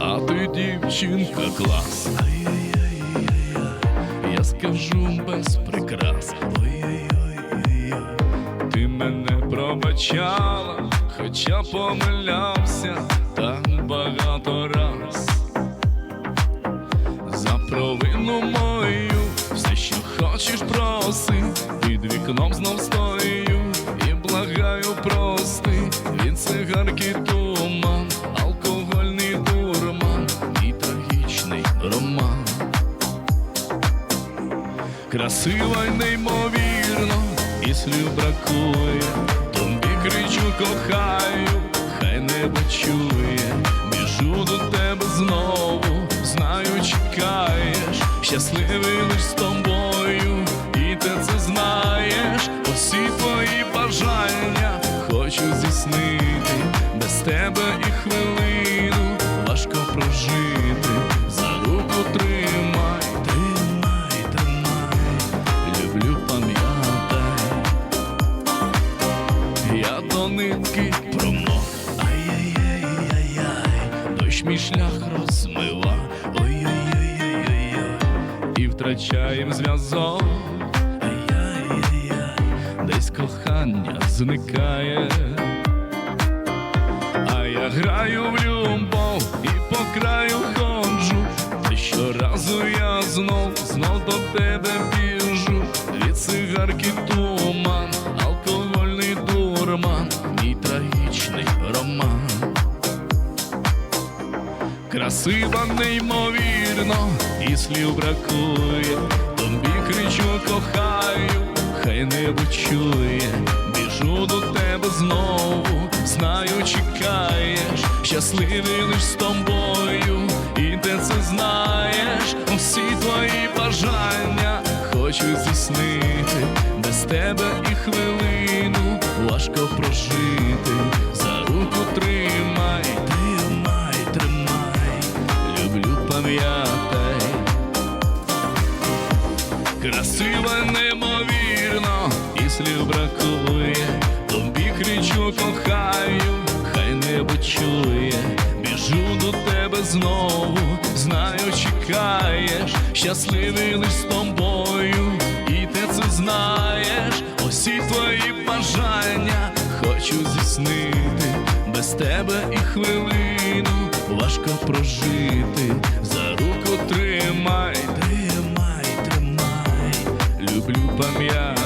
А ти дівчинка клас. Я скажу без прикрас. Ти мене пробачала, хоча помилявся хочеш, проси, під вікном знов стою і благаю прости. Від цигарки туман, алкогольний дурман і трагічний роман. Красива й неймовірно, і слів бракує, тобі кричу, кохаю, хай небо чує, біжу до тебе знову, знаю, чекаєш, щасливий лиш з тобою, хочу здійснити, без тебе і хвилину важко прожити, за руку тримай, тримай, тримай, люблю, пам'ятай, я до нитки промок, ай-яй-яй-яй-яй, дощ мій шлях розмива, ой-ой-ой-ой-ой, і втрачаєм зв'язок, десь кохання зникає. А я граю в любов і по краю ходжу. Та щоразу я знов, знов до тебе біжу. Від цигарки туман, алкогольний дурман, мій трагічний роман. Красива неймовірно, і слів бракує. Тобі кричу, кохаю, хай небо чує, біжу до тебе знову, знаю, чекаєш, щасливий лиш з тобою, і ти це знаєш, усі твої бажання хочу здійснити, без тебе і хвилину важко прожити, за руку тримай, тримай, тримай, люблю, пам'ятай. Красива неймовірно, і слів бракує, тобі кричу, кохаю, хай не почує, біжу до тебе знову, знаю, чекаєш, щасливий лиш з тобою, і ти це знаєш, усі твої бажання хочу здійснити, без тебе і хвилину важко прожити, за руку тримай. Люблю пам'ять.